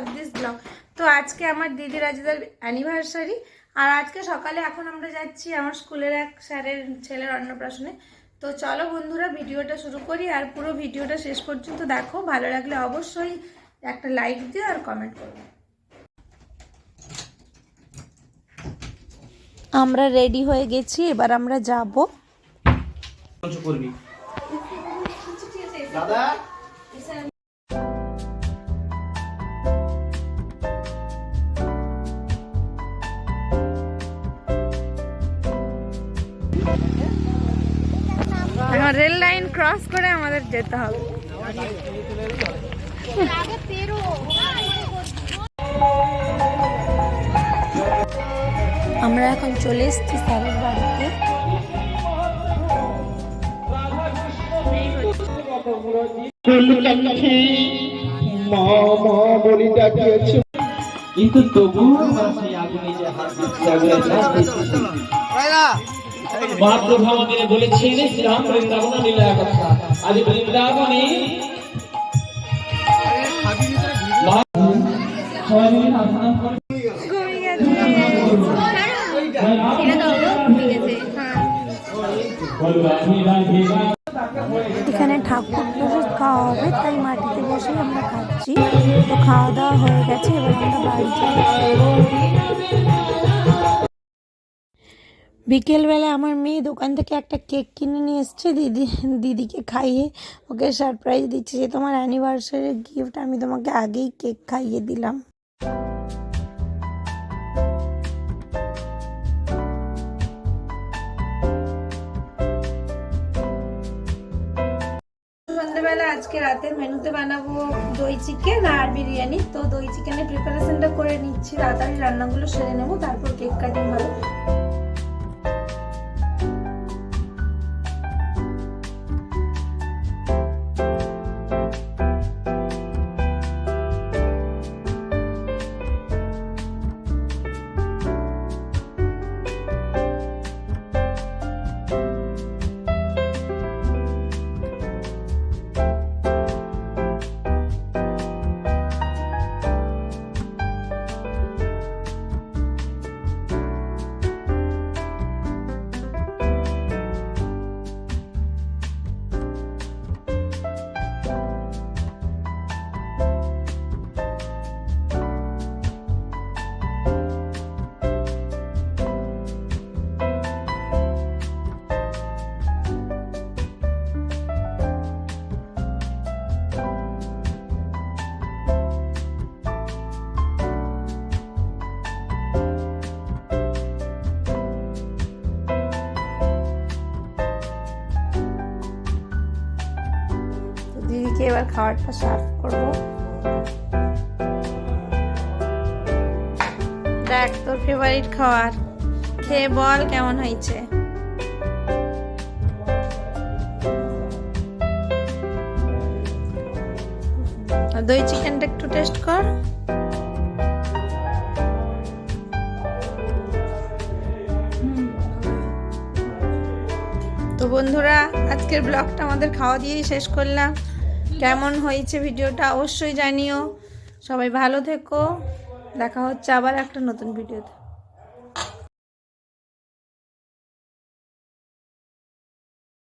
Of this blog তো আজকে আমার দিদি রাজিদার অ্যানিভার্সারি আর আজকে সকালে এখন আমরা যাচ্ছি আমার স্কুলের এক স্যারের ছেলের অন্নপ্রাশনে। তো চলো বন্ধুরা ভিডিওটা শুরু করি আর পুরো ভিডিওটা শেষ পর্যন্ত দেখো। ভালো লাগলে অবশ্যই একটা লাইক দিও আর কমেন্ট করো। আমরা রেডি হয়ে গেছি এবার আমরা যাব। দাদা? রেল লাইন ক্রস করে আমাদের যেতে হবে। আমরা এখন চলে এসেছি স্যারের বাড়িতে। কিন্তু তবু সেই আগুনে যে হাত আগুনে মহাপ্রভু আমাদের বলেছেন শ্রীরাম বৃন্দাবন লীলা কথা আজ বৃন্দাবনে। এখানে ঠাকুর প্রসাদ খাওয়া হবে তাই মাটিতে বসে আমরা খাচ্ছি তো খাওয়া দাওয়া হয়ে গেছে এবার আমরা বাড়ি যাই বিকেলবেলা আমার মেয়ে দোকান থেকে একটা কেক কিনে নিয়ে এসছে দিদি, দিদিকে খাইয়ে। ওকে সারপ্রাইজ দিচ্ছে যে তোমার অ্যানিভার্সারি গিফট আমি তোমাকে আগেই কেক খাইয়ে দিলাম। সন্ধ্যেবেলা আজকে রাতের মেনুতে বানাবো দই চিকেন আর বিরিয়ানি। তো দই চিকেনের প্রিপারেশনটা করে নিচ্ছি। তাড়াতাড়ি রান্নাগুলো সেরে নেব, তারপর কেক কাটিং হবে দিদিকে এবার খাবারটা সার্ভ করব। দেখ, তোর ফেভারিট খাবার। খেয়ে বল কেমন হয়েছে। দই চিকেনটা একটু টেস্ট কর। তো বন্ধুরা, আজকের ব্লগটা আমাদের খাওয়া দিয়েই শেষ করলাম। কেমন হয়েছে ভিডিওটা অবশ্যই জানিও। সবাই ভালো থেকো। দেখা হচ্ছে আবার একটা নতুন ভিডিওতে।